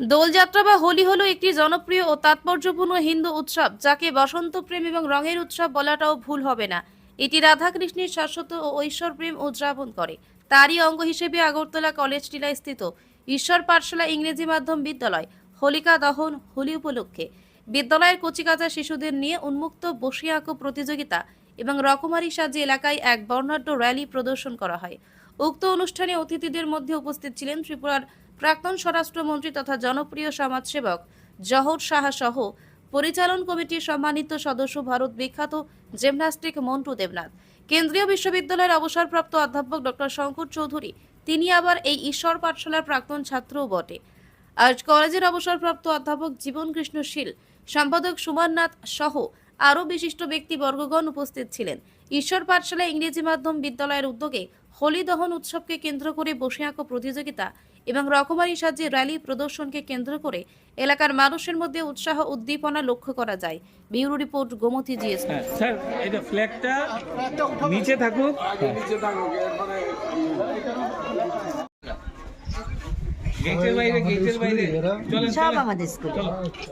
দোলযাত্রা বা হোলি হলো একটি জনপ্রিয় ও তাৎপর্যপূর্ণ হিন্দু উৎসব, যাকে বসন্ত প্রেম এবং রঙের উৎসব বলাটাও ভুল হবে না। এটি রাধাকৃষ্ণের শাশ্বত ও ঐশ্বর প্রেম উদযাপন করে। তারই অঙ্গ হিসেবে আগরতলা কলেজ টিলায় স্থিত ঈশ্বর পাঠশালা ইংরেজি মাধ্যম বিদ্যালয়, হোলিকা দহন, হোলি উপলক্ষে। বিদ্যালয়ের কচিকাচা শিশুদের নিয়ে উন্মুক্ত বসিয়ে আঁকো প্রতিযোগিতা এবং রকমারি সাজে এলাকায় এক বর্ণাঢ্য র্যালি প্রদর্শন করা হয়। উক্ত অনুষ্ঠানে অতিথিদের মধ্যে উপস্থিত ছিলেন ত্রিপুরার প্রাক্তন স্বরাষ্ট্রমন্ত্রী তথা জনপ্রিয় সমাজসেবক জহর সাহা সহ পরিচালন কমিটির সম্মানিত সদস্য ভারত বিখ্যাত জিমনাস্টিক মন্টু দেবনাথ। কেন্দ্রীয় বিশ্ববিদ্যালয়ের অবসরপ্রাপ্ত অধ্যাপক ডক্টর শঙ্কর চৌধুরী, তিনি আবার এই ঈশ্বর পাঠশালার প্রাক্তন ছাত্রও বটে। আজ কলেজের অবসরপ্রাপ্ত অধ্যাপক জীবন কৃষ্ণ শীল, সম্পাদক সুমাননাথ সহ আরও বিশিষ্ট ব্যক্তিবর্গগণ উপস্থিত ছিলেন। ঈশ্বর পাঠশালা ইংরেজি মাধ্যম বিদ্যালয়ের উদ্যোগে হোলি দহন উৎসবকে কেন্দ্র করে বসে আঁকো প্রতিযোগিতা এবং রকমারি সাজে র্যালি প্রদর্শনকে কেন্দ্র করে এলাকার মানুষের মধ্যে উৎসাহ উদ্দীপনা লক্ষ্য করা যায়। Bureau report Gomati G S sir এটা ফ্ল্যাগটা নিচে থাকুক। গেটের বাইরে গেটের বাইরে। চলেন সব আমাদের স্কুলে।